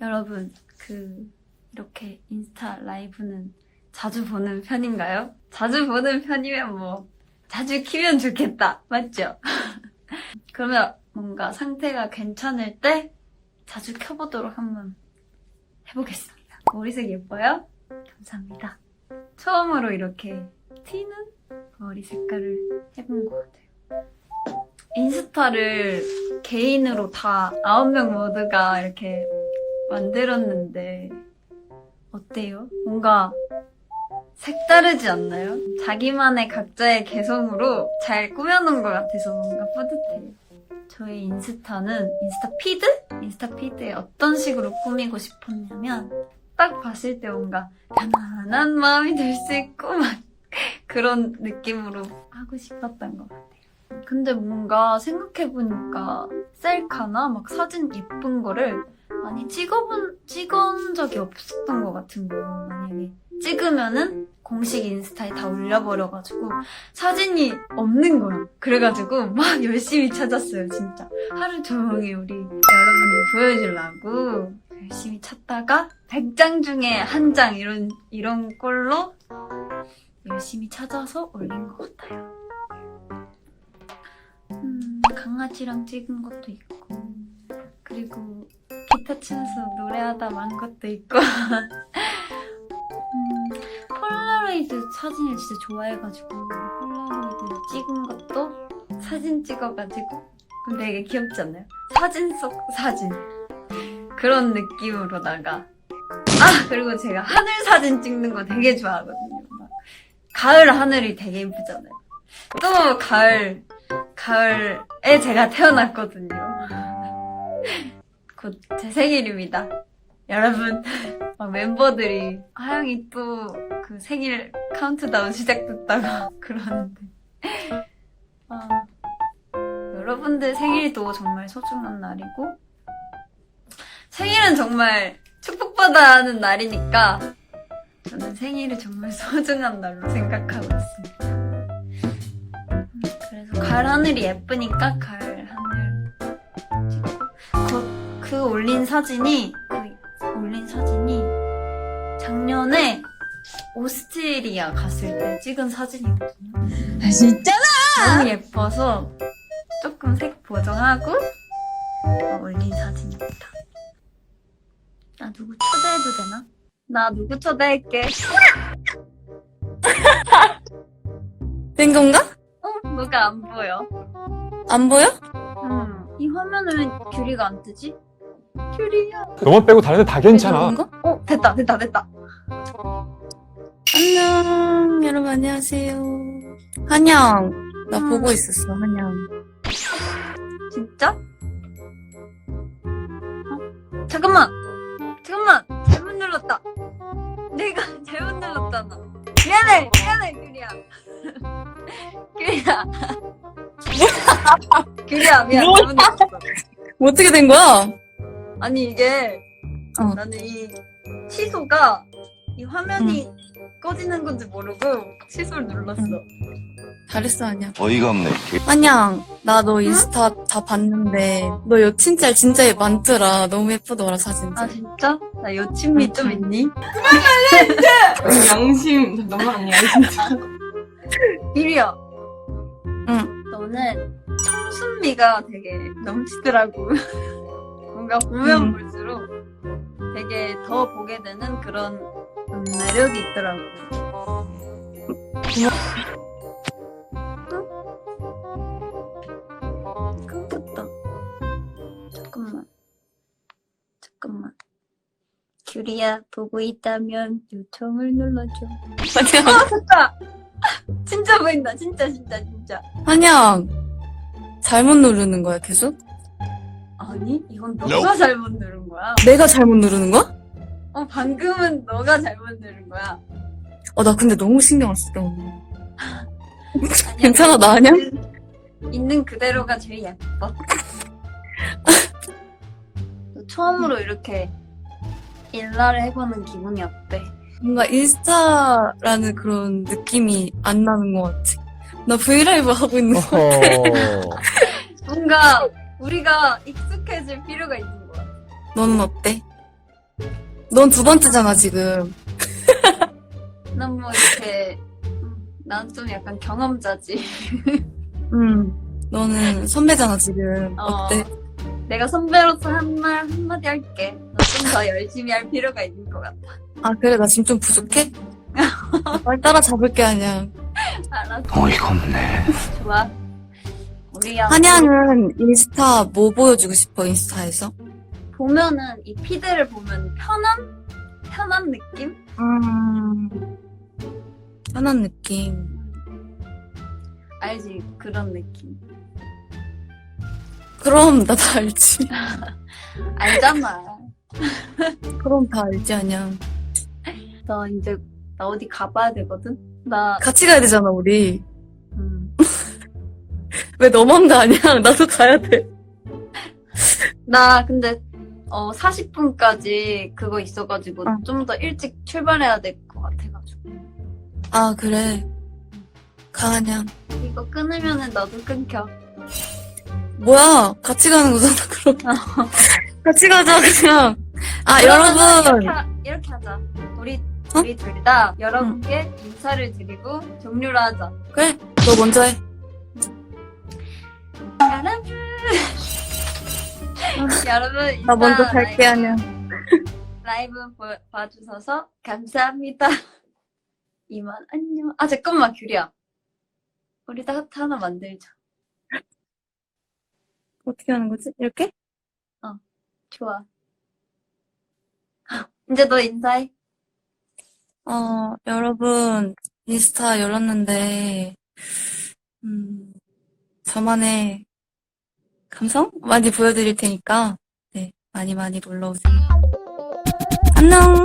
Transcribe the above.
여러분, 그, 이렇게 인스타 라이브는 자주 보는 편인가요? 자주 보는 편이면 뭐, 자주 키면 좋겠다. 맞죠? 그러면 뭔가 상태가 괜찮을 때 자주 켜보도록 한번 해보겠습니다. 머리색 예뻐요? 감사합니다. 처음으로 이렇게 튀는 머리 색깔을 해본 것 같아요. 인스타를 개인으로 다 9명 모두가 이렇게 만들었는데 어때요? 뭔가 색다르지 않나요? 자기만의 각자의 개성으로 잘 꾸며놓은 것 같아서 뭔가 뿌듯해요. 저의 인스타는 인스타 피드? 인스타 피드에 어떤 식으로 꾸미고 싶었냐면 딱 봤을 때 뭔가 편안한 마음이 들 수 있고 막 그런 느낌으로 하고 싶었던 것 같아요. 근데 뭔가 생각해보니까 셀카나 막 사진 예쁜 거를 많이 찍어본, 찍은 적이 없었던 것 같은 거예요. 만약에 찍으면은 공식 인스타에 다 올려버려가지고 사진이 없는 거야. 그래가지고 막 열심히 찾았어요, 진짜. 하루 종일 우리 여러분들 보여주려고 열심히 찾다가 100장 중에 한 장 이런, 이런 꼴로 열심히 찾아서 올린 것 같아요. 음, 강아지랑 찍은 것도 있고, 그리고 기타 치면서 노래하다 만 것도 있고, 음, 폴라로이드 사진을 진짜 좋아해가지고, 폴라로이드 찍은 것도 사진 찍어가지고, 그럼 되게 귀엽지 않나요? 사진 속 사진. 그런 느낌으로다가. 아! 그리고 제가 하늘 사진 찍는 거 되게 좋아하거든요. 막 가을 하늘이 되게 예쁘잖아요. 또 가을, 가을에 제가 태어났거든요. 곧 제 생일입니다. 여러분, 막 멤버들이 하영이 또 그 생일 카운트다운 시작됐다고 그러는데. 아, 여러분들 생일도 정말 소중한 날이고, 생일은 정말 축복받아야 하는 날이니까, 저는 생일을 정말 소중한 날로 생각하고 있습니다. 음, 그래서 가을 하늘이 예쁘니까 가을 그, 그 올린 사진이 그 올린 사진이 작년에 오스트리아 갔을 때 찍은 사진이거든요. 아, 진짜? 너무 예뻐서 조금 색 보정하고 어, 올린 사진입니다. 나 누구 초대해도 되나? 나 누구 초대할게. 된 건가? 어? 누가 안 보여? 안 보여? 음, 이 화면을 왜 귤이가 안 뜨지? 귤이야. 너만 빼고 다른 애다 괜찮아. 어, 됐다, 됐다, 됐다. 안녕, 여러분 안녕하세요. 한영, 나 음. 보고 있었어, 한영. 진짜? 어? 잠깐만! 잠깐만! 잘못 눌렀다! 내가 잘못 눌렀잖아. 미안해! 미안해, 귤이야. 귤이야. 귤이야, 미안. 잘못 눌렀어. 어떻게 된 거야? 아니, 이게, 어. 나는 이 취소가, 이 화면이 꺼지는 건지 모르고 취소를 눌렀어. 잘했어, 한영. 어이가 없네. 한영, 나너 인스타 다 봤는데, 너 여친짤 진짜 많더라. 너무 예쁘더라, 사진. 아, 진짜? 나 여친미 좀 있니? 양심 너무 아니야 진짜. 귤이야. 응. 너는 청순미가 되게 넘치더라고. 뭔가 보면 음. 볼수록 되게 더 보게 되는 그런 음, 매력이 있더라고. 응? 깜빡다. 잠깐만. 잠깐만. 귤이야, 보고 있다면 요청을 눌러줘. 아, 됐다! 진짜 보인다, 진짜, 진짜, 진짜. 한영. 잘못 누르는 거야, 계속? 아니, 이건 너가 잘못 누른 거야. 내가 잘못 누르는 거야? 어, 방금은 너가 잘못 누른 거야. 어, 나 근데 너무 신경 안. 아니야, 괜찮아, 나 아니야? 있는, 있는 그대로가 제일 예뻐. 너 처음으로 이렇게 일라를 해보는 기분이 어때? 뭔가 인스타라는 그런 느낌이 안 나는 것 같아. 나 브이라이브 하고 있는 거. 어허. 뭔가 우리가 익숙해질 필요가 있는 거야. 너는 어때? 넌 두 번째잖아, 지금. 난 뭐 이렇게 난 좀 약간 경험자지. 응. 너는 선배잖아, 지금. 어. 어 때? 내가 선배로서 한 말 한마디 할게. 너 좀 더 열심히 할 필요가 있는 것 같아. 아, 그래, 나 지금 좀 부족해? 빨리 따라 잡을게, 한양. 알았어. 어이가 없네. 좋아. 우리야. 한양은 인스타 뭐 보여주고 싶어, 인스타에서? 보면은 이 피드를 보면 편한 편한 느낌? 음. 편한 느낌. 알지 그런 느낌. 그럼, 나도 알지. 알잖아. 그럼 다 알지, 한양. 나 이제 나 어디 가봐야 되거든. 나 같이 가야 되잖아, 우리. 음. 왜 너만 가, 한양? 나도 가야 돼. 나 근데 어 40분까지 그거 있어가지고 어. 좀 더 일찍 출발해야 될 것 같아가지고 아, 그래. 가, 한양. 이거 끊으면은 너도 끊겨. 뭐야? 같이 가는 거잖아, 그럼. 같이 가자, 그냥. 아, 그러면은 여러분. 이렇게, 하- 이렇게 하자. 우리 어? 우리 둘 다 여러분께 인사를 드리고 종료를 하자. 그래, 너 먼저 해. 여러분 나 먼저 갈게, 라이브. 라이브 보- 봐주셔서 감사합니다. 이만 안녕. 아 잠깐만 규리야. 우리 다 하트 하나 만들자. 어떻게 하는 거지? 이렇게? 좋아. 이제 너 인사해. 어, 여러분, 인스타 열었는데, 음, 저만의 감성? 많이 보여드릴 테니까, 네, 많이 많이 놀러오세요. 안녕!